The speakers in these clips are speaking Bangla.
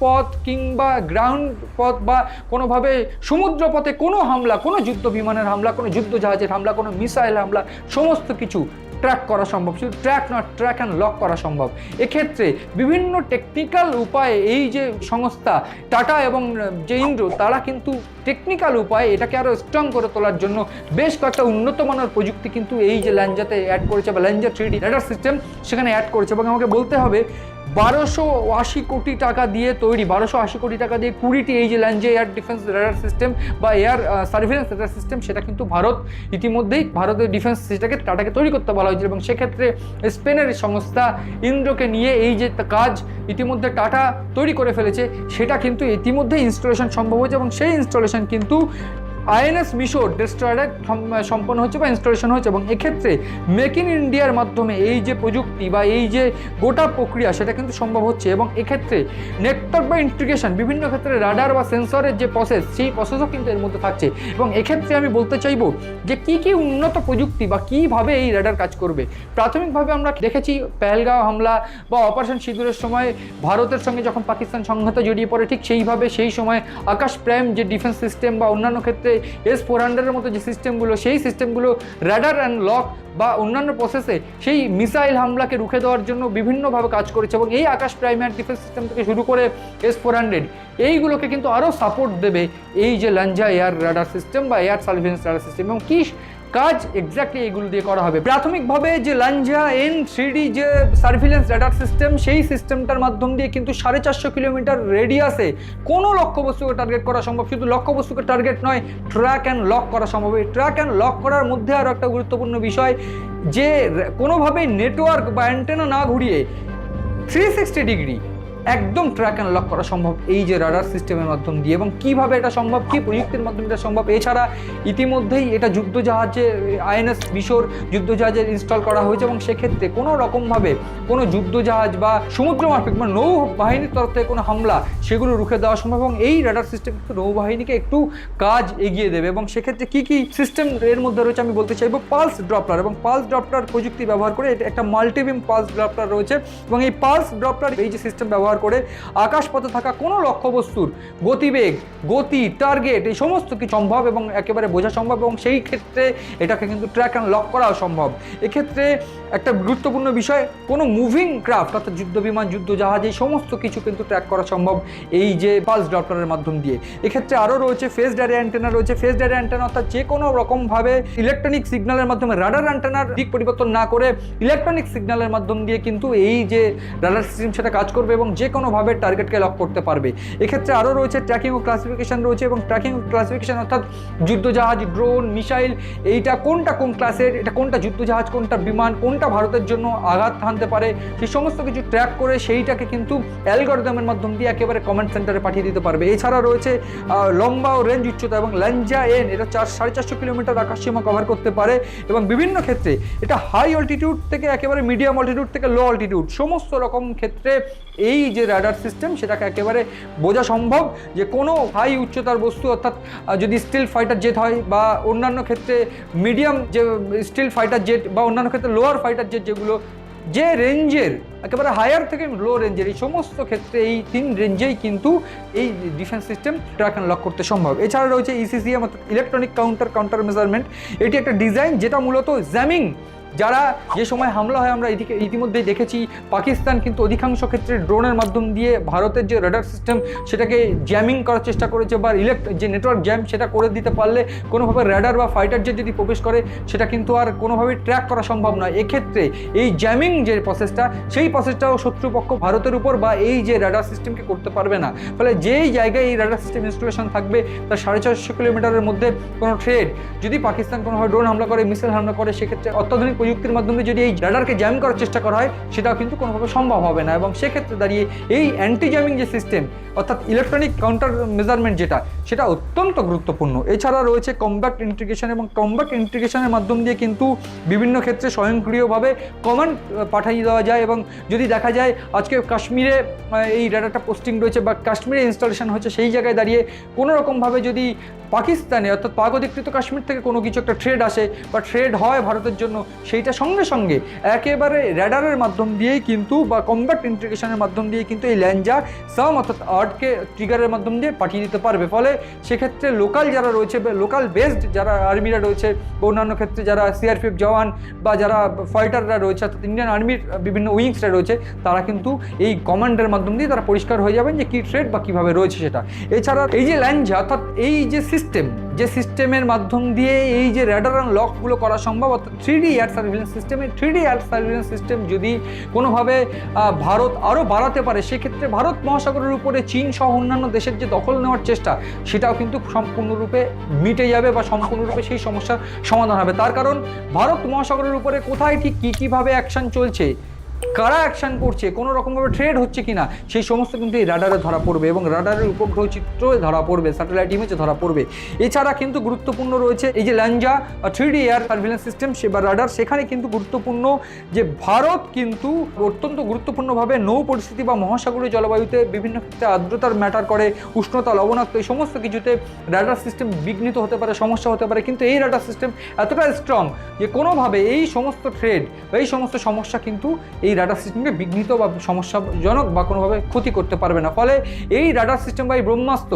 পথ কিংবা গ্রাউন্ড পথ বা কোনোভাবে সমুদ্র পথে কোনো হামলা, কোনো যুদ্ধ বিমানের হামলা, কোনো যুদ্ধ জাহাজের হামলা, কোনো মিসাইল হামলা, সমস্ত কিছু ট্র্যাক করা সম্ভব। শুধু track not track and lock করা সম্ভব। এক্ষেত্রে বিভিন্ন টেকনিক্যাল উপায়ে এই যে সংস্থা, টাটা এবং যে ইন্দ্র, তারা কিন্তু টেকনিক্যাল উপায়ে এটাকে আরও স্ট্রং করে তোলার জন্য বেশ কয়েকটা উন্নত মানের প্রযুক্তি কিন্তু এই যে ল্যাঞ্জাতে অ্যাড করেছে বা ল্যাঞ্জা থ্রি ডি সিস্টেম সেখানে অ্যাড করেছে এবং আমাকে বলতে হবে বারোশো আশি কোটি টাকা দিয়ে তৈরি, বারোশো আশি কোটি টাকা দিয়ে কুড়িটি এই যে ল্যান্ডে এয়ার ডিফেন্স রেডার সিস্টেম বা এয়ার সার্ভিলেন্স রেডার সিস্টেম সেটা কিন্তু ভারত ইতিমধ্যেই, ভারতের ডিফেন্স সেটাকে, টাটাকে তৈরি করতে বলা হয়েছিল। এবং সেক্ষেত্রে স্পেনের সংস্থা ইন্দ্রকে নিয়ে এই যে কাজ ইতিমধ্যে টাটা তৈরি করে ফেলেছে, সেটা কিন্তু ইতিমধ্যেই ইনস্টলেশন সম্ভব হয়েছে এবং সেই ইনস্টলেশন কিন্তু আইএনএস মিশর ডেস্ট্রয়ারে সম্পন্ন হচ্ছে বা ইনস্টলেশন হচ্ছে এবং এক্ষেত্রে মেক ইন ইন্ডিয়ার মাধ্যমে এই যে প্রযুক্তি বা এই যে গোটা প্রক্রিয়া সেটা কিন্তু সম্ভব হচ্ছে এবং এক্ষেত্রে নেটওয়ার্ক বা ইন্টিগ্রেশন বিভিন্ন ক্ষেত্রে রাডার বা সেন্সরের যে প্রসেস সেই প্রসেসও কিন্তু এর মধ্যে থাকছে এবং এক্ষেত্রে আমি বলতে চাইব যে কি কি উন্নত প্রযুক্তি বা কীভাবে এই রাডার কাজ করবে? প্রাথমিকভাবে আমরা দেখেছি পেহেলগাঁও হামলা বা অপারেশন সিঁদুরের সময় ভারতের সঙ্গে যখন পাকিস্তান সংহত জড়িয়ে পড়ে ঠিক সেইভাবে সেই সময় আকাশ প্রাইম যে ডিফেন্স সিস্টেম বা অন্যান্য ক্ষেত্রে এস ফোর হান্ড্রেডের মতো যে সিস্টেমগুলো সেই সিস্টেমগুলো র্যাডার অ্যান্ড লক বা অন্যান্য প্রসেসে সেই মিসাইল হামলাকে রুখে দেওয়ার জন্য বিভিন্নভাবে কাজ করেছে এবং এই আকাশ প্রাইমার ডিফেন্স সিস্টেম থেকে শুরু করে এস ফোর হান্ড্রেড এইগুলোকে কিন্তু আরও সাপোর্ট দেবে এই যে লাঞ্জা এয়ার রাডার সিস্টেম বা এয়ার সার্ভিলেন্স রাডার সিস্টেম এবং কি কাজ এক্স্যাক্টলি এগুলো দিয়ে করা হবে। প্রাথমিকভাবে যে লাঞ্জা এন থ্রি যে সার্ভিলেন্স রাডার সিস্টেম সেই সিস্টেমটার মাধ্যম দিয়ে কিন্তু সাড়ে চারশো কিলোমিটার রেডিয়াসে কোনো লক্ষ্যবস্তুকে টার্গেট করা সম্ভব, শুধু লক্ষ্যবস্তুকে টার্গেট নয় ট্র্যাক অ্যান্ড লক করা সম্ভব। এই ট্র্যাক অ্যান্ড লক করার মধ্যে আরও একটা গুরুত্বপূর্ণ বিষয়, যে কোনোভাবেই নেটওয়ার্ক বা অ্যান্টেনা না ঘুরিয়ে থ্রি সিক্সটি ডিগ্রি একদম ট্র্যাক অ্যান্ড লক করা সম্ভব এই যে রাডার সিস্টেমের মাধ্যম দিয়ে এবং কীভাবে এটা সম্ভব, কী প্রযুক্তির মাধ্যমে এটা সম্ভব? এছাড়া ইতিমধ্যেই এটা যুদ্ধজাহাজে, আইএনএস মিশর যুদ্ধজাহাজে ইনস্টল করা হয়েছে এবং সেক্ষেত্রে কোনো রকমভাবে কোনো যুদ্ধজাহাজ বা সমুদ্র মাফিক বা নৌবাহিনীর তরফ থেকে কোনো হামলা সেগুলো রুখে দেওয়া সম্ভব এবং এই রাডার সিস্টেম কিন্তু নৌবাহিনীকে একটু কাজ এগিয়ে দেবে এবং সেক্ষেত্রে কী কী সিস্টেম এর মধ্যে রয়েছে আমি বলতে চাইব পালস ড্রপলার এবং পালস ড্রপলার প্রযুক্তি ব্যবহার করে এটা একটা মাল্টিবিম পালস ড্রপলার রয়েছে এবং এই পালস ড্রপলার এই যে সিস্টেম ব্যবহার করে আকাশপথে থাকা কোনো লক্ষ্যবস্তুর গতিবেগ, গতি টার্গেট এই সমস্ত কিছু সম্ভব এবং একেবারে বোঝা সম্ভব এবং সেই ক্ষেত্রে এটাকে কিন্তু ট্র্যাক অ্যান্ড লক করাও সম্ভব। এক্ষেত্রে একটা গুরুত্বপূর্ণ বিষয়, কোনো মুভিং ক্রাফট অর্থাৎ যুদ্ধ বিমান যুদ্ধ জাহাজ এই সমস্ত কিছু কিন্তু ট্র্যাক করা সম্ভব এই যে পালস ডপ্টারের মাধ্যম দিয়ে। এক্ষেত্রে আরও রয়েছে ফেস ডারি অ্যান্টেনা রয়েছে ফেস ডারি অ্যান্টেনা অর্থাৎ যে কোনো রকমভাবে ইলেকট্রনিক সিগন্যালের মাধ্যমে রাডার অ্যান্টেনার দিক পরিবর্তন না করে ইলেকট্রনিক সিগন্যালের মাধ্যম দিয়ে কিন্তু এই যে রাডার সিস্টেম সেটা কাজ করবে এবং যে কোনোভাবে টার্গেটকে লক করতে পারবে। এক্ষেত্রে আরও রয়েছে ট্র্যাকিং ও ক্লাসিফিকেশন রয়েছে এবং ট্র্যাকিং ও ক্লাসিফিকেশন অর্থাৎ যুদ্ধজাহাজ ড্রোন মিসাইল এইটা কোনটা কোন ক্লাসের এটা কোনটা যুদ্ধজাহাজ, কোনটা বিমান, কোনটা ভারতের জন্য আঘাত হানতে পারে, সেই সমস্ত কিছু ট্র্যাক করে সেইটাকে কিন্তু অ্যালগরিদমের মাধ্যম দিয়ে একেবারে কমেন্ট সেন্টারে পাঠিয়ে দিতে পারবে। এছাড়া রয়েছে লম্বা ও রেঞ্জ উচ্চতা এবং ল্যাঞ্জা এন এটা চার, সাড়ে চারশো কিলোমিটার আকাশসীমা কভার করতে পারে এবং বিভিন্ন ক্ষেত্রে এটা হাই অল্টিটিউড থেকে একেবারে মিডিয়াম অল্টিটিউড থেকে লো অল্টিটিউড সমস্ত রকম ক্ষেত্রে এই যে রাডার সিস্টেম সেটাকে একেবারে বোঝা সম্ভব যে কোনো হাই উচ্চতার বস্তু অর্থাৎ যদি স্টিল ফাইটার জেট হয় বা অন্যান্য ক্ষেত্রে মিডিয়াম যে স্টিল ফাইটার জেট বা অন্যান্য ক্ষেত্রে লোয়ার ফাইটার জেট যেগুলো, যে রেঞ্জের একেবারে হায়ার থেকে লো রেঞ্জের এই সমস্ত ক্ষেত্রে এই তিন রেঞ্জেই কিন্তু এই defence system track and lock করতে সম্ভব। এছাড়া রয়েছে E ইসিসিএম অর্থাৎ ইলেকট্রনিক কাউন্টার কাউন্টার মেজারমেন্ট এটি একটা ডিজাইন যেটা মূলত জ্যামিং যারা যে সময় হামলা হয় আমরা এদিকে ইতিমধ্যেই দেখেছি, পাকিস্তান কিন্তু অধিকাংশ ক্ষেত্রে ড্রোনের মাধ্যম দিয়ে ভারতের যে রাডার সিস্টেম সেটাকে জ্যামিং করার চেষ্টা করেছে বা ইলেক্ট যে নেটওয়ার্ক জ্যাম সেটা করে দিতে পারলে কোনোভাবে রাডার বা ফাইটার যে যদি প্রবেশ করে, সেটা কিন্তু আর কোনোভাবে ট্র্যাক করা সম্ভব নয়। এক্ষেত্রে এই জ্যামিং যে প্রসেসটা সেই প্রসেসটাও শত্রুপক্ষ ভারতের উপর বা এই যে রাডার সিস্টেমকে করতে পারবে না। ফলে যেই জায়গায় এই রাডার সিস্টেম ইনস্টলেশন থাকবে, তার সাড়ে চারশো কিলোমিটারের মধ্যে কোনো ট্রেড যদি পাকিস্তান কোনোভাবে ড্রোন হামলা করে মিসাইল হামলা করে, সেক্ষেত্রে অত্যাধুনিক প্রযুক্তির মাধ্যমে যদি এই রাডারকে জ্যাম করার চেষ্টা করা হয়, সেটাও কিন্তু কোনোভাবে সম্ভব হবে না। এবং সেক্ষেত্রে দাঁড়িয়ে এই অ্যান্টি জ্যামিং যে সিস্টেম অর্থাৎ ইলেকট্রনিক কাউন্টার মেজারমেন্ট যেটা, সেটা অত্যন্ত গুরুত্বপূর্ণ। এছাড়া রয়েছে কম্ব্যাক্ট ইন্টিগ্রেশন এবং কম্ব্যাক্ট ইন্টিগ্রেশনের মাধ্যম দিয়ে কিন্তু বিভিন্ন ক্ষেত্রে স্বয়ংক্রিয়ভাবে কমান্ড পাঠিয়ে দেওয়া যায় এবং যদি দেখা যায়, আজকে কাশ্মীরে এই রাডারটা পোস্টিং রয়েছে বা কাশ্মীরে ইনস্টলেশন হচ্ছে, সেই জায়গায় দাঁড়িয়ে কোনো রকমভাবে যদি পাকিস্তানে, অর্থাৎ পাক অধিকৃত কাশ্মীর থেকে কোনো কিছু একটা ট্রেড আসে বা ট্রেড হয় ভারতের জন্য সেইটা সঙ্গে সঙ্গে একেবারে র্যাডারের মাধ্যম দিয়েই কিন্তু বা কম্ব্যাক্ট ইন্টিগ্রেশনের মাধ্যম দিয়ে কিন্তু এই ল্যাঞ্জা সাম অর্থাৎ আর্টকে ট্রিগারের মাধ্যম দিয়ে পাঠিয়ে দিতে পারবে। ফলে সেক্ষেত্রে লোকাল যারা রয়েছে লোকাল বেসড যারা আর্মিরা রয়েছে বা অন্যান্য ক্ষেত্রে যারা সিআরপিএফ জওয়ান বা যারা ফাইটাররা রয়েছে অর্থাৎ ইন্ডিয়ান আর্মির বিভিন্ন উইংসরা রয়েছে, তারা কিন্তু এই কমান্ডের মাধ্যম দিয়ে তারা পরিষ্কার হয়ে যাবেন যে কী ট্রেড বা কীভাবে রয়েছে সেটা। এছাড়া এই যে ল্যাঞ্জা অর্থাৎ এই যে সিস্টেম যে সিস্টেমের মাধ্যম দিয়ে এই যে র্যাডার অ্যান্ড লকগুলো করা সম্ভব, অর্থাৎ three D air surveillance system three D air surveillance system যদি কোনোভাবে ভারত আরও বাড়াতে পারে, সেক্ষেত্রে ভারত মহাসাগরের উপরে চীন সহ অন্যান্য দেশের যে দখল নেওয়ার চেষ্টা, সেটাও কিন্তু সম্পূর্ণরূপে মিটে যাবে বা সম্পূর্ণরূপে সেই সমস্যার সমাধান হবে। তার কারণ, ভারত মহাসাগরের উপরে কোথায় ঠিক কী, কীভাবে অ্যাকশন চলছে কারা অ্যাকশন করছে, কোনো রকমভাবে ট্রেড হচ্ছে কিনা, সেই সমস্ত কিন্তু এই রাডারে ধরা পড়বে এবং রাডারের উপগ্রহ চিত্র ধরা পড়বে স্যাটেলাইট ইমেজে ধরা পড়বে। এছাড়া কিন্তু গুরুত্বপূর্ণ রয়েছে এই যে Lanza three D air surveillance system সে বা রাডার সেখানে কিন্তু গুরুত্বপূর্ণ যে ভারত কিন্তু অত্যন্ত গুরুত্বপূর্ণভাবে নৌ পরিস্থিতি বা মহাসাগরীয় জলবায়ুতে বিভিন্ন ক্ষেত্রে আর্দ্রতার ম্যাটার করে, উষ্ণতা, লবণাক্ত, এই সমস্ত কিছুতে রাডার সিস্টেম বিঘ্নিত হতে পারে, সমস্যা হতে পারে, কিন্তু এই রাডার সিস্টেম এতটা স্ট্রং যে কোনোভাবে এই সমস্ত ট্রেড বা এই সমস্ত সমস্যা কিন্তু এই রাডার সিস্টেমকে বিঘ্নিত বা সমস্যাজনক বা কোনোভাবে ক্ষতি করতে পারবে না। ফলে এই রাডার সিস্টেম বা এই ব্রহ্মাস্ত্র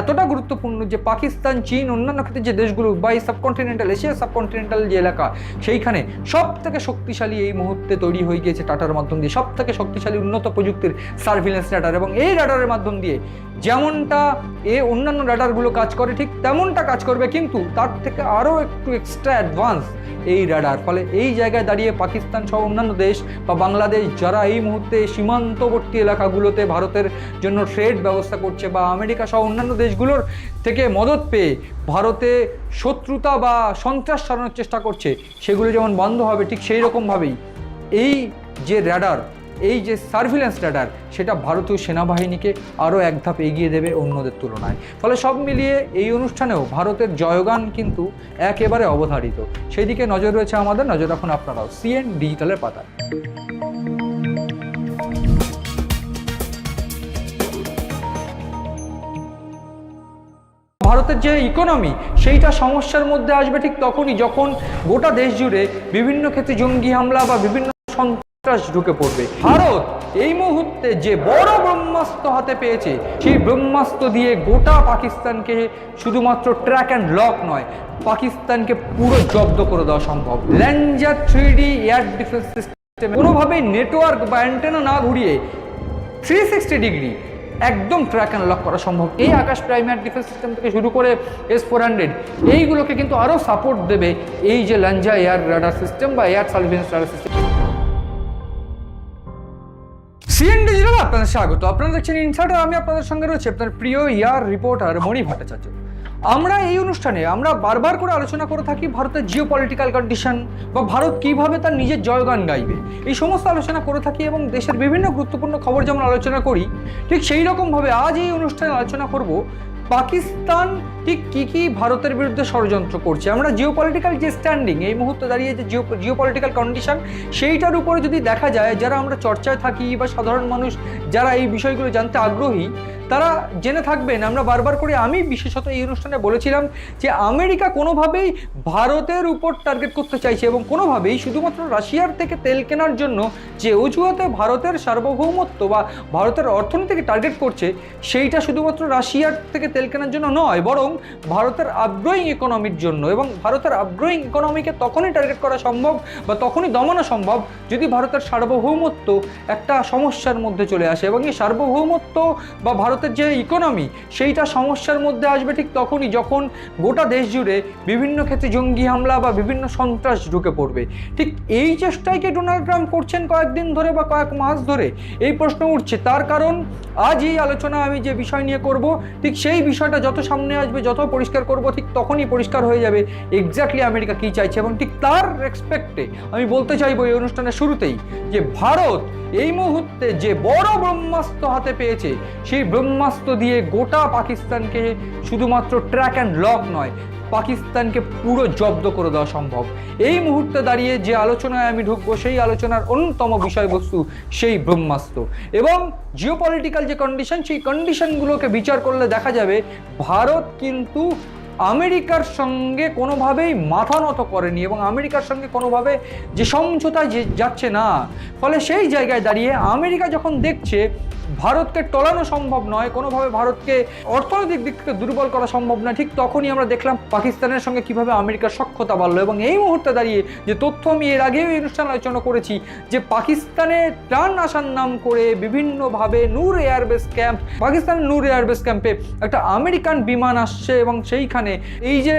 এতটা গুরুত্বপূর্ণ যে পাকিস্তান, চীন, অন্যান্য ক্ষেত্রে যে দেশগুলো বা এই সাবকন্টিনেন্টাল এশিয়া সাবকন্টিনেন্টাল যে এলাকা, সেইখানে সব থেকে শক্তিশালী এই মুহূর্তে তৈরি হয়ে গিয়েছে টাটার মাধ্যম দিয়ে। সব থেকে শক্তিশালী উন্নত প্রযুক্তির সার্ভিলেন্স রাডার এবং এই রাডারের মাধ্যম দিয়ে যেমনটা এ অন্যান্য রাডারগুলো কাজ করে, ঠিক তেমনটা কাজ করবে, কিন্তু তার থেকে আরও একটু এক্সট্রা অ্যাডভান্স এই রাডার। ফলে এই জায়গায় দাঁড়িয়ে পাকিস্তান সহ অন্যান্য দেশ বা বাংলাদেশ, যারা এই মুহূর্তে সীমান্তবর্তী এলাকাগুলোতে ভারতের জন্য ট্রেড ব্যবস্থা করছে বা আমেরিকা সহ অন্যান্য দেশগুলোর থেকে মদত পেয়ে ভারতে শত্রুতা বা সন্ত্রাস সারানোর চেষ্টা করছে, সেগুলো যেমন বন্ধ হবে, ঠিক সেই রকমভাবেই এই যে র্যাডার এই যে সার্ভিলেন্স র্যাডার সেটা ভারতীয় সেনাবাহিনীকে আরও এক ধাপ এগিয়ে দেবে অন্যদের তুলনায়। ফলে সব মিলিয়ে এই অনুষ্ঠানেও ভারতের জয়গান কিন্তু একেবারে অবধারিত। সেই দিকে নজর রয়েছে আমাদের, নজর রাখুন আপনারাও সিএন ডিজিটালের পাতায়। ভারতের যে ইকোনমি সেইটা সমস্যার মধ্যে আসবে ঠিক তখনই যখন গোটা দেশ জুড়ে বিভিন্ন ক্ষেত্রে জঙ্গি হামলা বা বিভিন্ন ঢুকে পড়বে। ভারত এই মুহূর্তে যে বড় ব্রহ্মাস্ত্র হাতে পেয়েছে, সেই ব্রহ্মাস্ত্র দিয়ে গোটা পাকিস্তানকে শুধুমাত্র ট্র্যাক অ্যান্ড লক নয়, পাকিস্তানকে পুরো জব্দ করে দেওয়া সম্ভব। ল্যাঞ্জার three D air defence system কোনোভাবেই নেটওয়ার্ক বা অ্যান্টেনা না ঘুরিয়ে থ্রি সিক্সটি ডিগ্রি একদম ট্র্যাক অ্যান্ড লক করা সম্ভব। এই আকাশ প্রাইমার ডিফেন্স সিস্টেম থেকে শুরু করে এস ফোর হান্ড্রেড এইগুলোকে কিন্তু আরও সাপোর্ট দেবে এই যে লাঞ্জা এয়ার রাডার সিস্টেম বা air surveillance radar system. CN আপনাদের স্বাগত। আপনারা দেখছেন ইনসাইডার আমি আপনাদের সঙ্গে রয়েছে আপনার প্রিয় ইয়ার রিপোর্টার মণি ভট্টাচার্য। আমরা এই অনুষ্ঠানে, আমরা বারবার করে আলোচনা করে থাকি ভারতের জিও পলিটিক্যাল কন্ডিশন বা ভারত কীভাবে তার নিজের জয়গান গাইবে। এই সমস্ত আলোচনা করে থাকি এবং দেশের বিভিন্ন গুরুত্বপূর্ণ খবর যেমন আলোচনা করি, ঠিক সেই রকমভাবে আজ এই অনুষ্ঠানে আলোচনা করব পাকিস্তান ঠিক কী কী ভারতের বিরুদ্ধে ষড়যন্ত্র করছে? আমরা জিও পলিটিক্যাল যে স্ট্যান্ডিং এই মুহূর্তে দাঁড়িয়ে যে জিও জিও পলিটিক্যাল কন্ডিশন সেইটার উপরে যদি দেখা যায়, যারা আমরা চর্চায় থাকি বা সাধারণ মানুষ যারা এই বিষয়গুলো জানতে আগ্রহী, তারা জেনে থাকবেন, আমরা বারবার করে আমি বিশেষত এই অনুষ্ঠানে বলেছিলাম যে আমেরিকা কোনোভাবেই ভারতের উপর টার্গেট করতে চাইছে এবং কোনোভাবেই শুধুমাত্র রাশিয়ার থেকে তেল কেনার জন্য যে অজুহাতে ভারতের সার্বভৌমত্ব বা ভারতের অর্থনীতিকে টার্গেট করছে, সেইটা শুধুমাত্র রাশিয়ার থেকে তেল কেনার জন্য নয়, বরং ভারতের আপগ্রোয়িং ইকোনমির জন্য এবং ভারতের আপগ্রোয়িং ইকোনমিকে তখনই টার্গেট করা সম্ভব বা তখনই দমানো সম্ভব যদি ভারতের সার্বভৌমত্ব একটা সমস্যার মধ্যে চলে আসে এবং এই সার্বভৌমত্ব বা ভারতের যে ইকোনমি সেইটা সমস্যার মধ্যে আসবে ঠিক তখনই যখন গোটা দেশ জুড়ে বিভিন্ন ক্ষেত্রে জঙ্গি হামলা বা বিভিন্ন সন্ত্রাস ঢুকে পড়বে। ঠিক এই চেষ্টাই কি ডোনাল্ড ট্রাম্প করছেন কয়েকদিন ধরে বা কয়েক মাস ধরে? এই প্রশ্ন উঠছে। তার কারণ আজ এই আলোচনা আমি যে বিষয় নিয়ে করব, ঠিক সেই বিষয়টা যত সামনে আসবে যত পরিষ্কার করব ঠিক তখনই পরিষ্কার হয়ে যাবে। এক্স্যাক্টলি আমেরিকা কি চাইছে এবং ঠিক তার রেসপেক্টে আমি বলতে চাইব এই অনুষ্ঠানের শুরুতেই যে ভারত এই মুহূর্তে যে বড় ব্রহ্মাস্ত্র হাতে পেয়েছে, সেই ব্রহ্মাস্ত্র দিয়ে গোটা পাকিস্তানকে শুধুমাত্র ট্র্যাক অ্যান্ড লক নয় পাকিস্তানকে পুরো জব্দ করে দেওয়া সম্ভব। এই মুহূর্তে দাঁড়িয়ে যে আলোচনায় আমি ঢুকবো, সেই আলোচনার অন্যতম বিষয়বস্তু সেই ব্রহ্মাস্ত্র। এবং জিওপলিটিক্যাল যে কন্ডিশন সেই কন্ডিশনগুলোকে বিচার করলে দেখা যাবে, ভারত কিন্তু আমেরিকার সঙ্গে কোনোভাবেই মাথা নত করেনি এবং আমেরিকার সঙ্গে কোনোভাবে যে সমঝোতায় যে যাচ্ছে না, ফলে সেই জায়গায় দাঁড়িয়ে আমেরিকা যখন দেখছে ভারতকে টলানো সম্ভব নয়, কোনোভাবে ভারতকে অর্থনৈতিক দিক থেকে দুর্বল করা সম্ভব নয়, ঠিক তখনই আমরা দেখলাম পাকিস্তানের সঙ্গে কীভাবে আমেরিকার সক্ষতা বাড়লো এবং এই মুহূর্তে দাঁড়িয়ে যে তথ্য আমি এর আগেও অনুষ্ঠান আলোচনা করেছি যে পাকিস্তানে ত্রাণ আসার নাম করে বিভিন্নভাবে নূর এয়ারবেস ক্যাম্প, পাকিস্তানের নূর এয়ারবেস ক্যাম্পে একটা আমেরিকান বিমান আসছে এবং সেইখানে এই যে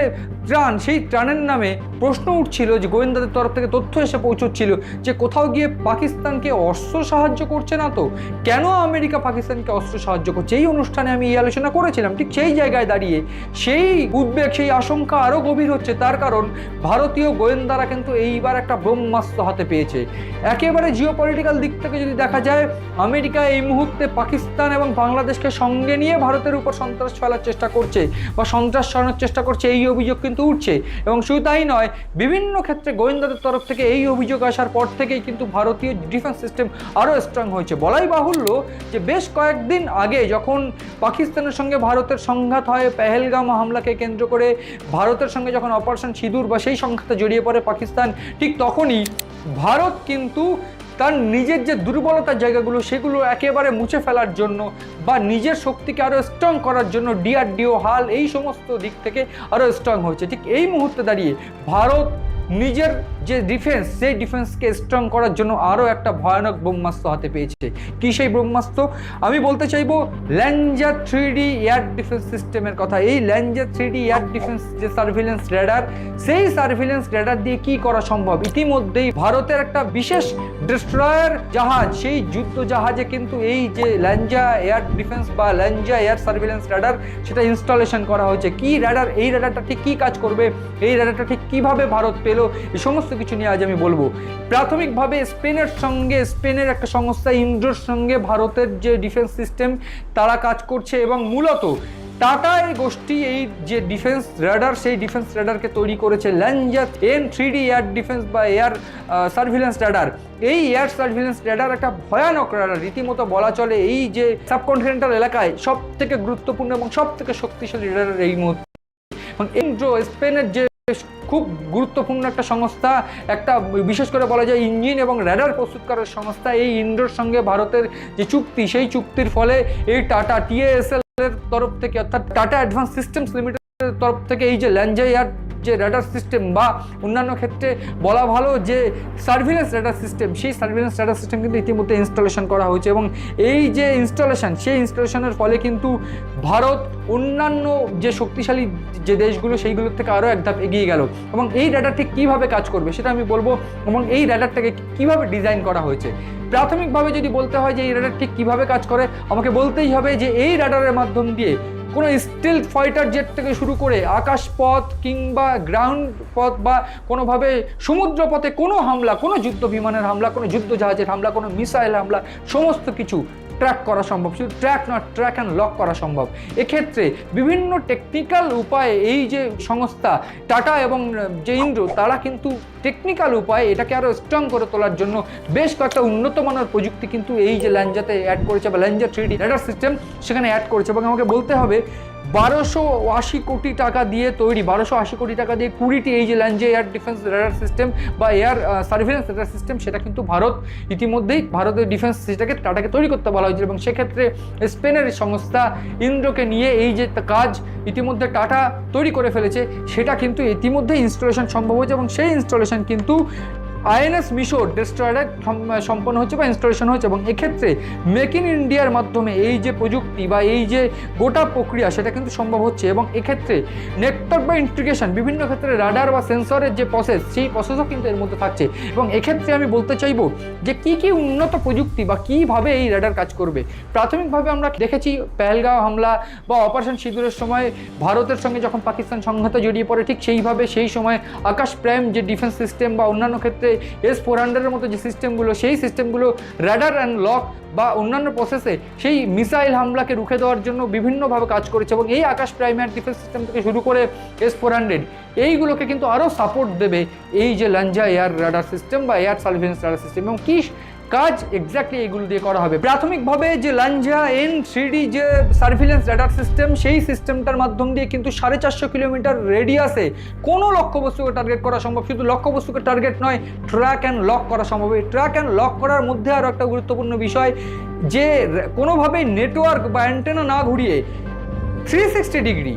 ত্রাণ, সেই ত্রাণের নামে প্রশ্ন উঠছিল যে গোয়েন্দাদের তরফ থেকে তথ্য এসে পৌঁছচ্ছিল যে কোথাও গিয়ে পাকিস্তানকে অস্ত্র সাহায্য করছে না তো? কেন আমেরিকা পাকিস্তানকে অস্ত্র সাহায্য করছে এই অনুষ্ঠানে আমি এই আলোচনা করেছিলাম, ঠিক সেই জায়গায় দাঁড়িয়ে সেই উদ্বেগ, সেই আশঙ্কা আরও গভীর হচ্ছে, তার কারণ ভারতীয় গোয়েন্দারা কিন্তু এইবার একটা ব্রহ্মাস্ত্র হাতে পেয়েছে। একেবারে জিও পলিটিক্যাল দিক থেকে যদি দেখা যায়, আমেরিকা এই মুহূর্তে পাকিস্তান এবং বাংলাদেশকে সঙ্গে নিয়ে ভারতের উপর সন্ত্রাস ফেলার চেষ্টা করছে বা সন্ত্রাস সরানোর চেষ্টা করছে, এই অভিযোগ কিন্তু উঠছে। এবং শুধু তাই নয়, বিভিন্ন ক্ষেত্রে গোয়েন্দাদের তরফ থেকে এই অভিযোগ আসার পর থেকেই কিন্তু ভারতীয় ডিফেন্স সিস্টেম আরও স্ট্রং হয়েছে। বলাই বাহুল্য যে বেশ কয়েকদিন আগে যখন পাকিস্তানের সঙ্গে ভারতের সংঘাত হয়, পেহেলগাম হামলাকে কেন্দ্র করে ভারতের সঙ্গে যখন অপারেশন সিঁদুর বা সেই সংঘাতে জড়িয়ে পড়ে পাকিস্তান, ঠিক তখনই ভারত কিন্তু তার নিজের যে দুর্বলতার জায়গাগুলো, সেগুলো একেবারে মুছে ফেলার জন্য বা নিজের শক্তিকে আরও স্ট্রং করার জন্য ডিআরডিও হাল, এই সমস্ত দিক থেকে আরও স্ট্রং হয়েছে। ঠিক এই মুহূর্তে দাঁড়িয়ে ভারত নিজের যে ডিফেন্স সেই ডিফেন্সকে স্ট্রং করার জন্য আরও একটা ভয়ানক ব্রহ্মাস্ত্র হাতে পেয়েছে। কি সেই ব্রহ্মাস্ত্র? আমি বলতে চাইব Lanza three D air defence সিস্টেমের কথা। এই Lanza three D air defence যে সার্ভিলেন্স রেডার সেই সার্ভিলেন্স রেডার দিয়ে কি করা সম্ভব? ইতিমধ্যেই ভারতের একটা বিশেষ ডিস্ট্রয়ার জাহাজ, সেই যুদ্ধ জাহাজে কিন্তু এই যে ল্যাঞ্জা এয়ার ডিফেন্স বা ল্যাঞ্জা এয়ার সার্ভিলেন্স রেডার সেটা ইনস্টলেশন করা হয়েছে। কি রেডার এই রেডারটা ঠিক কী কাজ করবে? এই রেডারটা ঠিক কীভাবে ভারত পেল? এই সমস্ত কিছু নিয়ে আজ আমি বলব। প্রাথমিকভাবে স্পেনের সঙ্গে, স্পেনের একটা সংস্থা ইন্ডোর সঙ্গে ভারতের যে ডিফেন্স সিস্টেম, তারা কাজ করছে এবং মূলত টাটা এই গোষ্ঠী এই যে ডিফেন্স রেডার, সেই ডিফেন্স রেডারকে তৈরি করেছে ল্যাঞ্জাত N three D air defence বা এয়ার সার্ভিলেন্স রেডার। এই এয়ার সার্ভিলেন্স রেডার একটা ভয়ানক রেডার, রীতিমতো বলা চলে এই যে সাবকন্টিনেন্টাল এলাকায় সব থেকে গুরুত্বপূর্ণ এবং সব থেকে শক্তিশালী রেডার এই মুহূর্তে। এবং ইন্ড্রো স্পেনের যে খুব গুরুত্বপূর্ণ একটা সংস্থা, একটা বিশেষ করে বলা যায় ইঞ্জিন এবং র্যাডার প্রস্তুতকারক সংস্থা। এই ইন্ডোর সঙ্গে ভারতের যে চুক্তি, সেই চুক্তির ফলে এই টাটা টিএএসএল এর তরফ থেকে, অর্থাৎ টাটা অ্যাডভান্স সিস্টেমস লিমিটেড তরফ থেকে এই যে ল্যাঞ্জাইয়ার যে র্যাডার সিস্টেম বা অন্যান্য ক্ষেত্রে বলা ভালো যে সার্ভিলেন্স র্যাডার সিস্টেম সেই সার্ভিলেন্স র্যাডার সিস্টেম কিন্তু ইতিমধ্যে ইনস্টলেশন করা হয়েছে এবং এই যে ইনস্টলেশন সেই ইনস্টলেশনের ফলে কিন্তু ভারত অন্যান্য যে শক্তিশালী যে দেশগুলো, সেইগুলোর থেকে আরও এক ধাপ এগিয়ে গেল। এবং এই র্যাডারটি কীভাবে কাজ করবে সেটা আমি বলব এবং এই র্যাডারটাকে কীভাবে ডিজাইন করা হয়েছে। প্রাথমিকভাবে যদি বলতে হয় যে এই র্যাডার ঠিক কীভাবে কাজ করে, আমাকে বলতেই হবে যে এই র্যাডারের মাধ্যম দিয়ে কোনো স্টিল ফাইটার জেট থেকে শুরু করে আকাশপথ কিংবা গ্রাউন্ড পথ বা কোনোভাবে সমুদ্রপথে কোনো হামলা, কোনো যুদ্ধ বিমানের হামলা, কোনো যুদ্ধ জাহাজের হামলা, কোনো মিসাইল হামলা, সমস্ত কিছু ট্র্যাক করা সম্ভব, শুধু ট্র্যাক নয় ট্র্যাক অ্যান্ড লক করা সম্ভব। এক্ষেত্রে বিভিন্ন টেকনিক্যাল উপায়ে এই যে সংস্থা টাটা এবং যে ইন্দ্র তারা কিন্তু টেকনিক্যাল উপায়ে এটাকে আরও স্ট্রং করে তোলার জন্য বেশ কয়েকটা উন্নত মানের প্রযুক্তি কিন্তু এই যে ল্যাঞ্জাতে অ্যাড করেছে বা ল্যাঞ্জা থ্রি ডি সিস্টেম সেখানে অ্যাড করেছে। এবং আমাকে বলতে হবে বারোশো আশি কোটি টাকা দিয়ে তৈরি, বারোশো আশি কোটি টাকা দিয়ে কুড়িটি এই যে ল্যান্ডে এয়ার ডিফেন্স রেডার সিস্টেম বা এয়ার সার্ভিলেন্স রেডার সিস্টেম সেটা কিন্তু ভারত ইতিমধ্যেই, ভারতের ডিফেন্স সেটাকে, টাটাকে তৈরি করতে বলা হয়েছিল এবং সেক্ষেত্রে স্পেনের সংস্থা ইন্দ্রকে নিয়ে এই যে কাজ ইতিমধ্যে টাটা তৈরি করে ফেলেছে, সেটা কিন্তু ইতিমধ্যে ইনস্টলেশন সম্ভব হয়েছে এবং সেই ইনস্টলেশন কিন্তু আইএনএস মিশর ডেস্ট্রয়ারে সম্পন্ন হচ্ছে বা ইনস্টলেশন হচ্ছে এবং এক্ষেত্রে মেক ইন ইন্ডিয়ার মাধ্যমে এই যে প্রযুক্তি বা এই যে গোটা প্রক্রিয়া সেটা কিন্তু সম্ভব হচ্ছে এবং এক্ষেত্রে নেটওয়ার্ক বা ইন্টিগ্রেশন বিভিন্ন ক্ষেত্রে রাডার বা সেন্সরের যে প্রসেস সেই প্রসেসও কিন্তু এর মধ্যে থাকছে এবং এক্ষেত্রে আমি বলতে চাইব যে কি কি উন্নত প্রযুক্তি বা কীভাবে এই রাডার কাজ করবে? প্রাথমিকভাবে আমরা দেখেছি পেহেলগাঁও হামলা বা অপারেশন সিঁদুরের সময় ভারতের সঙ্গে যখন পাকিস্তান সংঘাতে জড়িয়ে পড়ে, ঠিক সেইভাবে সেই সময় আকাশ প্রাইম যে ডিফেন্স সিস্টেম বা অন্যান্য ক্ষেত্রে এস ফোর হান্ড্রেডের মতো যে সিস্টেমগুলো সেই সিস্টেমগুলো র্যাডার অ্যান্ড লক বা অন্যান্য প্রসেসে সেই মিসাইল হামলাকে রুখে দেওয়ার জন্য বিভিন্নভাবে কাজ করেছে এবং এই আকাশ প্রাইমার ডিফেন্স সিস্টেম থেকে শুরু করে এস ফোর হান্ড্রেড এইগুলোকে কিন্তু আরও সাপোর্ট দেবে এই যে লাঞ্জা এয়ার রাডার সিস্টেম বা এয়ার সার্ভিলেন্স রাডার সিস্টেম এবং কি কাজ এক্স্যাক্টলি এগুলো দিয়ে করা হবে। প্রাথমিকভাবে যে লাঞ্জা এন থ্রি যে সার্ভিলেন্স রেডার সিস্টেম সেই সিস্টেমটার মাধ্যম দিয়ে কিন্তু সাড়ে চারশো কিলোমিটার রেডিয়াসে কোনো লক্ষ্যবস্তুকে টার্গেট করা সম্ভব। শুধু লক্ষ্যবস্তুকে টার্গেট নয় ট্র্যাক অ্যান্ড লক করা সম্ভব। এই ট্র্যাক অ্যান্ড লক করার মধ্যে আরও একটা গুরুত্বপূর্ণ বিষয়, যে কোনোভাবেই নেটওয়ার্ক বা অ্যান্টেনা না ঘুরিয়ে থ্রি সিক্সটি ডিগ্রি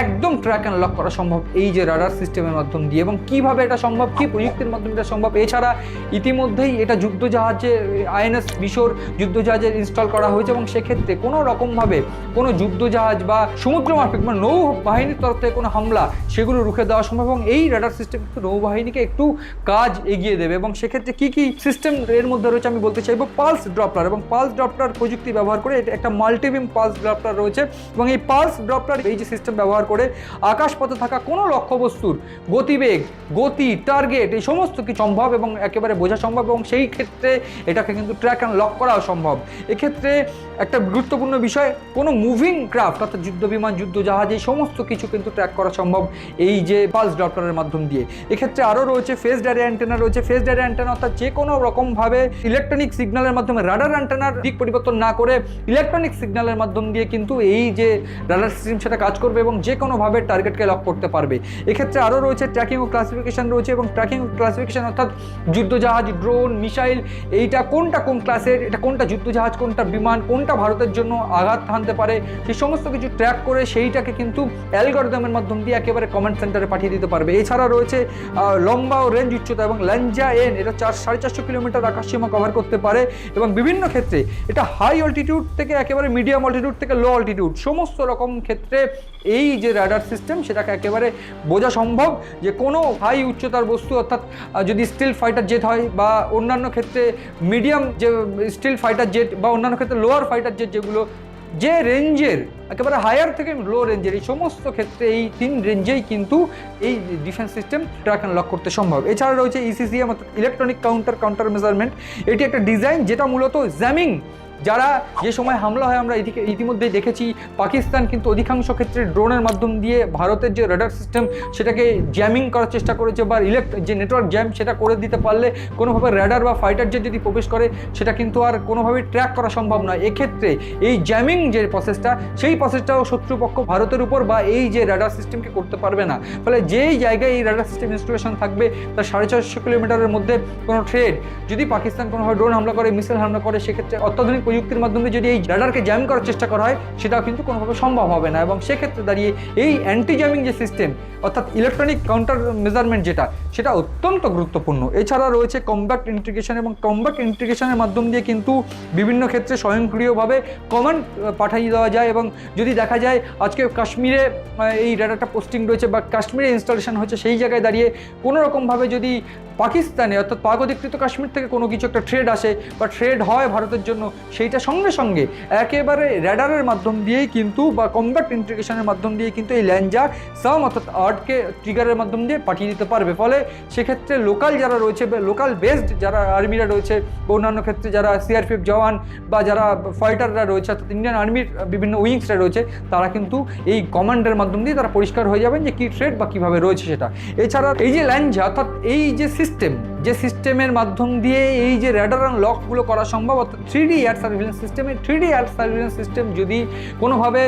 একদম ট্র্যাক অ্যান্ড লক করা সম্ভব এই যে রাডার সিস্টেমের মাধ্যম দিয়ে এবং কীভাবে এটা সম্ভব, কী প্রযুক্তির মাধ্যমে এটা সম্ভব? এছাড়া ইতিমধ্যেই এটা যুদ্ধজাহাজে, আইএনএস বিশোর যুদ্ধজাহাজে ইনস্টল করা হয়েছে এবং সেক্ষেত্রে কোনো রকমভাবে কোনো যুদ্ধজাহাজ বা সমুদ্র মাফিক বা নৌ বাহিনীর তরফ থেকে কোনো হামলা সেগুলো রুখে দেওয়া সম্ভব এবং এই রাডার সিস্টেম কিন্তু নৌবাহিনীকে একটু কাজ এগিয়ে দেবে এবং সেক্ষেত্রে কী কী সিস্টেম এর মধ্যে রয়েছে আমি বলতে চাইব পালস ড্রপলার এবং পালস ড্রপলার প্রযুক্তি ব্যবহার করে এটা একটা মাল্টিবিম পালস ড্রপলার রয়েছে এবং এই পালস ড্রপলার এই যে সিস্টেম ব্যবহার করে আকাশপথে থাকা কোনো লক্ষ্যবস্তুর গতিবেগ, গতি টার্গেট এই সমস্ত কিছু সম্ভব এবং একেবারে বোঝা সম্ভব এবং সেই ক্ষেত্রে এটাকে কিন্তু ট্র্যাক অ্যান্ড লক করাও সম্ভব। এক্ষেত্রে একটা গুরুত্বপূর্ণ বিষয়, কোনো মুভিং ক্রাফট অর্থাৎ যুদ্ধ বিমান যুদ্ধ জাহাজ এই সমস্ত কিছু কিন্তু ট্র্যাক করা সম্ভব এই যে পালস ড্রপটারের মাধ্যম দিয়ে। এক্ষেত্রে আরও রয়েছে ফেস ডারি অ্যান্টেনা রয়েছে ফেস ডারি অ্যান্টেনা অর্থাৎ যে কোনো রকমভাবে ইলেকট্রনিক সিগন্যালের মাধ্যমে রাডার অ্যান্টেনার দিক পরিবর্তন না করে ইলেকট্রনিক সিগন্যালের মাধ্যম দিয়ে কিন্তু এই যে রাডার সিস্টেম সেটা কাজ করবে এবং যে কোনোভাবে টার্গেটকে লক করতে পারবে। এক্ষেত্রে আরও রয়েছে ট্র্যাকিং ও ক্লাসিফিকেশন রয়েছে এবং ট্র্যাকিং ক্লাসিফিকেশন অর্থাৎ যুদ্ধজাহাজ ড্রোন মিসাইল এইটা কোনটা কোন ক্লাসের এটা কোনটা যুদ্ধজাহাজ, কোনটা বিমান, কোনটা ভারতের জন্য আঘাত হানতে পারে, সেই সমস্ত কিছু ট্র্যাক করে সেইটাকে কিন্তু অ্যালগরিদমের মাধ্যম দিয়ে একেবারে কমেন্ট সেন্টারে পাঠিয়ে দিতে পারবে। এছাড়া রয়েছে লম্বা ও রেঞ্জ উচ্চতা এবং ল্যাঞ্জা এন এটা চার, সাড়ে চারশো কিলোমিটার আকাশসীমা কভার করতে পারে এবং বিভিন্ন ক্ষেত্রে এটা হাই অল্টিটিউড থেকে একেবারে মিডিয়াম অল্টিটিউড থেকে লো অল্টিটিউড সমস্ত রকম ক্ষেত্রে এই যে রাডার সিস্টেম সেটাকে একেবারে বোঝা সম্ভব যে কোনো হাই উচ্চতার বস্তু অর্থাৎ যদি স্টিল ফাইটার জেট হয় বা অন্যান্য ক্ষেত্রে মিডিয়াম যে স্টিল ফাইটার জেট বা অন্যান্য ক্ষেত্রে লোয়ার ফাইটার জেট যেগুলো যে রেঞ্জের একেবারে হায়ার থেকে লো রেঞ্জের এই সমস্ত ক্ষেত্রে এই তিন রেঞ্জেই কিন্তু এই defence system track and lock করতে সম্ভব। এছাড়া রয়েছে ইসিসি ইসিসিএম অর্থাৎ ইলেকট্রনিক কাউন্টার কাউন্টার মেজারমেন্ট এটি একটা ডিজাইন যেটা মূলত জ্যামিং যারা যে সময় হামলা হয়, আমরা এদিকে ইতিমধ্যেই দেখেছি, পাকিস্তান কিন্তু অধিকাংশ ক্ষেত্রে ড্রোনের মাধ্যম দিয়ে ভারতের যে রাডার সিস্টেম সেটাকে জ্যামিং করার চেষ্টা করেছে বা ইলেক্ট যে নেটওয়ার্ক জ্যাম সেটা করে দিতে পারলে কোনোভাবে রাডার বা ফাইটার যে যদি প্রবেশ করে, সেটা কিন্তু আর কোনোভাবে ট্র্যাক করা সম্ভব নয়। এক্ষেত্রে এই জ্যামিং যে প্রসেসটা সেই প্রসেসটাও শত্রুপক্ষ ভারতের উপর বা এই যে রাডার সিস্টেমকে করতে পারবে না। ফলে যেই জায়গায় এই রাডার সিস্টেম ইনস্টলেশন থাকবে, তার সাড়ে চারশো কিলোমিটারের মধ্যে কোনো ট্রেড যদি পাকিস্তান কোনোভাবে ড্রোন হামলা করে মিসাইল হামলা করে, সেক্ষেত্রে অত্যাধুনিক প্রযুক্তির মাধ্যমে যদি এই রাডারকে জ্যাম করার চেষ্টা করা হয়, সেটাও কিন্তু কোনোভাবে সম্ভব হবে না। এবং সেক্ষেত্রে দাঁড়িয়ে এই অ্যান্টি জ্যামিং যে সিস্টেম অর্থাৎ ইলেকট্রনিক কাউন্টার মেজারমেন্ট যেটা, সেটা অত্যন্ত গুরুত্বপূর্ণ। এছাড়া রয়েছে কম্ব্যাক্ট ইন্টিগ্রেশন এবং কম্ব্যাক্ট ইন্টিগ্রেশনের মাধ্যম দিয়ে কিন্তু বিভিন্ন ক্ষেত্রে স্বয়ংক্রিয়ভাবে কমান্ড পাঠিয়ে দেওয়া যায় এবং যদি দেখা যায় আজকে কাশ্মীরে এই রাডারটা পোস্টিং রয়েছে বা কাশ্মীরে ইনস্টলেশন হচ্ছে, সেই জায়গায় দাঁড়িয়ে কোনো রকমভাবে যদি পাকিস্তানে, অর্থাৎ পাক অধিকৃত কাশ্মীর থেকে কোনো কিছু একটা ট্রেড আসে বা ট্রেড হয় ভারতের জন্য সেইটা সঙ্গে সঙ্গে একেবারে র্যাডারের মাধ্যম দিয়েই কিন্তু বা কম্ব্যাক্ট ইন্টিগ্রেশনের মাধ্যম দিয়ে কিন্তু এই ল্যাঞ্জা সাম অর্থাৎ আর্টকে ট্রিগারের মাধ্যম দিয়ে পাঠিয়ে দিতে পারবে। ফলে সেক্ষেত্রে লোকাল যারা রয়েছে লোকাল বেসড যারা আর্মিরা রয়েছে বা অন্যান্য ক্ষেত্রে যারা সিআরপিএফ জওয়ান বা যারা ফাইটাররা রয়েছে অর্থাৎ ইন্ডিয়ান আর্মির বিভিন্ন উইংসরা রয়েছে, তারা কিন্তু এই কমান্ডের মাধ্যম দিয়ে তারা পরিষ্কার হয়ে যাবেন যে কী ট্রেড বা কীভাবে রয়েছে সেটা। এছাড়া এই যে ল্যাঞ্জা অর্থাৎ এই যে সিস্টেম যে সিস্টেমের মাধ্যম দিয়ে এই যে র্যাডার অ্যান্ড লকগুলো করা সম্ভব, অর্থাৎ থ্রি ডি এয়ার সার্ভিলেন্স সিস্টেমে three D air surveillance system যদি কোনোভাবে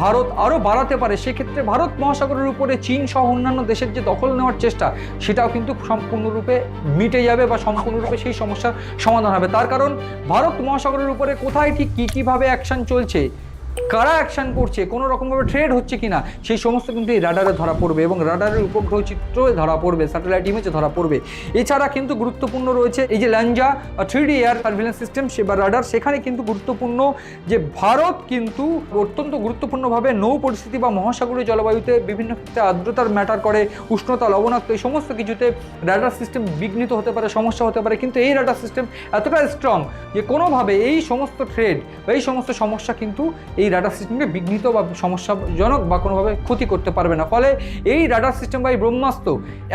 ভারত আরও বাড়াতে পারে, সেক্ষেত্রে ভারত মহাসাগরের উপরে চীন সহ অন্যান্য দেশের যে দখল নেওয়ার চেষ্টা, সেটাও কিন্তু সম্পূর্ণরূপে মিটে যাবে বা সম্পূর্ণরূপে সেই সমস্যার সমাধান হবে। তার কারণ, ভারত মহাসাগরের উপরে কোথায় ঠিক কী, কীভাবে অ্যাকশন চলছে কারা অ্যাকশন করছে, কোনো রকমভাবে ট্রেড হচ্ছে কিনা, সেই সমস্ত কিন্তু এই রাডারে ধরা পড়বে এবং রাডারের উপগ্রহ চিত্র ধরা পড়বে স্যাটেলাইট ইমেজে ধরা পড়বে। এছাড়া কিন্তু গুরুত্বপূর্ণ রয়েছে এই যে Lanza three D air surveillance system সে বা রাডার সেখানে কিন্তু গুরুত্বপূর্ণ যে ভারত কিন্তু অত্যন্ত গুরুত্বপূর্ণভাবে নৌ পরিস্থিতি বা মহাসাগরীয় জলবায়ুতে বিভিন্ন ক্ষেত্রে আর্দ্রতার ম্যাটার করে, উষ্ণতা, লবণাক্ত, এই সমস্ত কিছুতে রাডার সিস্টেম বিঘ্নিত হতে পারে, সমস্যা হতে পারে, কিন্তু এই রাডার সিস্টেম এতটা স্ট্রং যে কোনোভাবে এই সমস্ত ট্রেড বা এই সমস্ত সমস্যা কিন্তু এই রাডার সিস্টেমকে বিঘ্নিত বা সমস্যাজনক বা কোনোভাবে ক্ষতি করতে পারবে না। ফলে এই রাডার সিস্টেম বা এই ব্রহ্মাস্ত্র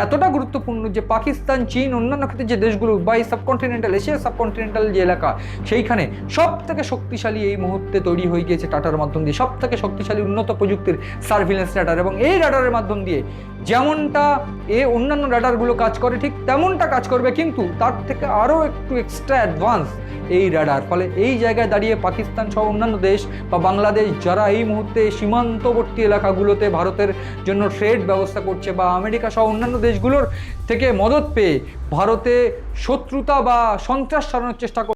এতটা গুরুত্বপূর্ণ যে পাকিস্তান, চীন, অন্যান্য ক্ষেত্রে যে দেশগুলো বা এই সাবকন্টিনেন্টাল এশিয়া সাবকন্টিনেন্টাল যে এলাকা, সেইখানে সব থেকে শক্তিশালী এই মুহূর্তে তৈরি হয়ে গিয়েছে টাটার মাধ্যম দিয়ে। সব থেকে শক্তিশালী উন্নত প্রযুক্তির সার্ভিলেন্স রাডার এবং এই রাডারের মাধ্যম দিয়ে যেমনটা এ অন্যান্য রাডারগুলো কাজ করে, ঠিক তেমনটা কাজ করবে, কিন্তু তার থেকে আরও একটু এক্সট্রা অ্যাডভান্স এই রাডার। ফলে এই জায়গায় দাঁড়িয়ে পাকিস্তান সহ অন্যান্য দেশ বা বাংলাদেশ, যারা এই মুহূর্তে সীমান্তবর্তী এলাকাগুলোতে ভারতের জন্য ট্রেড ব্যবস্থা করছে বা আমেরিকা সহ অন্যান্য দেশগুলোর থেকে মদত পেয়ে ভারতে শত্রুতা বা সন্ত্রাস সরানোর চেষ্টা